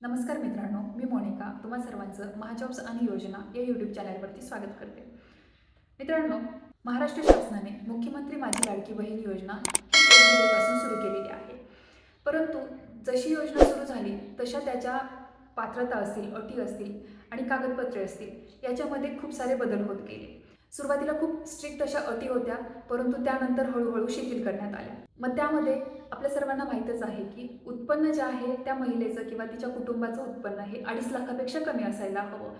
नमस्कार मित्रांनो मी मोनिका. तुम्हा सर्वांचं महाजॉब्स आणि योजना या यूट्यूब चॅनलवरती स्वागत करते. मित्रांनो महाराष्ट्र शासनाने मुख्यमंत्री माझी लाडकी बहीण योजना पासून सुरू केलेली आहे. परंतु जशी योजना सुरू झाली तशा त्याच्या पात्रता असतील अटी असतील आणि कागदपत्रे असतील याच्यामध्ये खूप सारे बदल होत गेले. सुरुवातीला खूप स्ट्रिक्ट अशा अटी होत्या परंतु त्यानंतर हळूहळू शिथिल करण्यात आल्या. मग त्यामध्ये आपल्या सर्वांना माहीतच आहे की उत्पन्न जे आहे त्या महिलेचं किंवा तिच्या कुटुंबाचं उत्पन्न हे अडीच लाखापेक्षा कमी असायला हवं.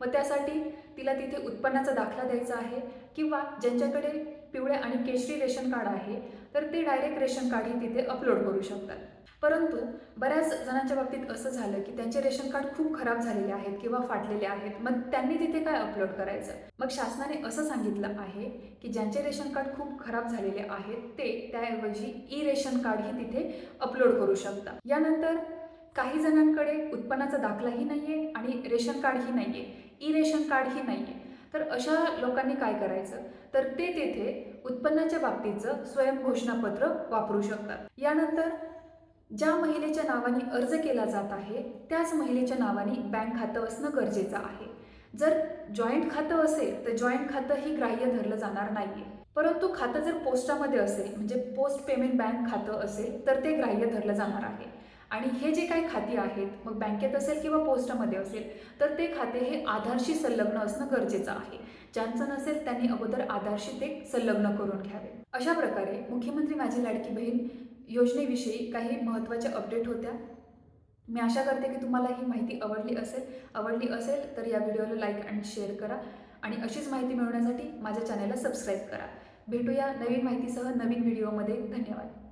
मग त्यासाठी तिला तिथे उत्पन्नाचा दाखला द्यायचा आहे किंवा ज्यांच्याकडे पिवळे आणि केशरी रेशन कार्ड आहे तर ते डायरेक्ट रेशन कार्डही तिथे अपलोड करू शकतात. परंतु बऱ्याच जणांच्या बाबतीत असं झालं की त्यांचे रेशन कार्ड खूप खराब झालेले आहेत किंवा फाटलेले आहेत मग त्यांनी तिथे काय अपलोड करायचं? मग शासनाने असं सांगितलं आहे की ज्यांचे रेशन कार्ड खूप खराब झालेले आहेत ते त्याऐवजी ई रेशन कार्डही तिथे अपलोड करू शकता यानंतर काही जणांकडे उत्पन्नाचा दाखलाही नाही आहे आणि रेशन कार्डही नाही आहे ई रेशन कार्डही नाही आहे तर अशा लोकांनी काय करायचं? तर ते तेथे उत्पन्नाच्या बाबतीचं स्वयंघोषणापत्र वापरू शकतात. यानंतर ज्या महिलेच्या नावाने अर्ज केला जात आहे त्याच महिलेच्या नावाने बँक खातं असणं गरजेचं आहे. जर जॉईंट खातं असेल तर जॉईंट खातं ही ग्राह्य धरलं जाणार नाहीये. परंतु खातं जर पोस्टामध्ये असेल म्हणजे पोस्ट पेमेंट बँक खातं असेल तर ते ग्राह्य धरलं जाणार आहे. आणि हे जे काही खाती आहेत मग बँकेत असेल किंवा पोस्टामध्ये असेल तर ते खाते हे आधारशी संलग्न असणं गरजेचं आहे. ज्यांचं नसेल त्यांनी अगोदर आधारशी ते संलग्न करून घ्यावे. अशा प्रकारे मुख्यमंत्री माझी लाडकी बहीण योजनेविषयी काही महत्त्वाच्या अपडेट होत्या. मी आशा करते की तुम्हाला ही माहिती आवडली असेल. आवडली असेल तर या व्हिडिओला लाईक आणि शेअर करा. आणि अशीच माहिती मिळवण्यासाठी माझ्या चॅनलला सबस्क्राईब करा. भेटूया नवीन माहितीसह नवीन व्हिडिओमध्ये. धन्यवाद.